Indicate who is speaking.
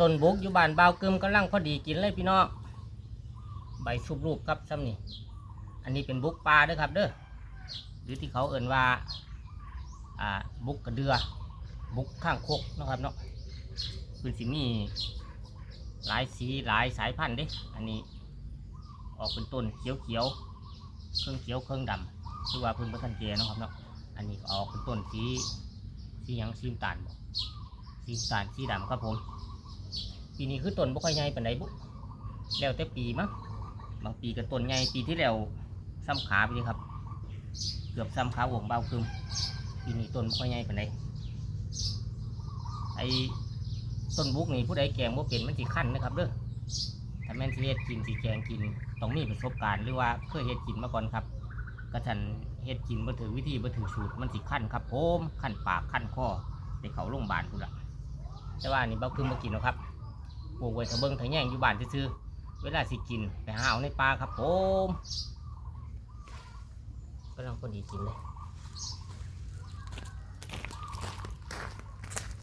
Speaker 1: ต้นบุกอยู่บ้านเบาวกึมกำลังพอดีกินเลยพี่น้องใบชุบรูปครับซ้ำนี่อันนี้เป็นบุกปลาเด้อครับเด้อหรือที่เขาเอ่นว่าอ่าบุกกระเดือบุกข้างคกนะครับเนาะคือสิมีหลายสีหลายสายพันธุ์เด้อันนี้ออกเป็นต้นเขียวเขียวเครื่องเขียวเครื่องดำคือว่าพื้นพันเจนะครับเนาะอันนี้ออกเป็นต้นสีสีหยังสีตาลสีตาลสีดำครับผม ปีนี้คือต้นบ่ค่อยใหญ่ปานใดบุแล้วแต่ปีมั้งบางปีก็ต้นใหญ่ปีที่แล้วซ้ำขาไปเลยครับ เกือบซ้ำขาหวงเบาคึมปีนี้ต้นบ่ค่อยใหญ่ปานใดไอ้ต้นบุกนี่ผู้ใดแกงบ่เป็นมันสิขั้นนะครับเด้อถ้าแม่นสิเฮ็ดกินสิแกงกินต้องมีประสบการณ์หรือว่าเคยเฮ็ดกินมาก่อนครับกระทันเฮ็ดกินบ่ถือวิธีบ่ถือสูตรมันสิขั้นครับผมขั้นปากขั้นคอได้เขาโรงพยาบาลพุ่นละแต่ว่านี่เบาคึมบ่กินหรอกครับ ปลูกไว้ทะเบิงถ้าแยงอยู่บ้านซื่อๆเวลาสิกินไปหาเอาในป่าครับผมกำลังพอดีกินเลย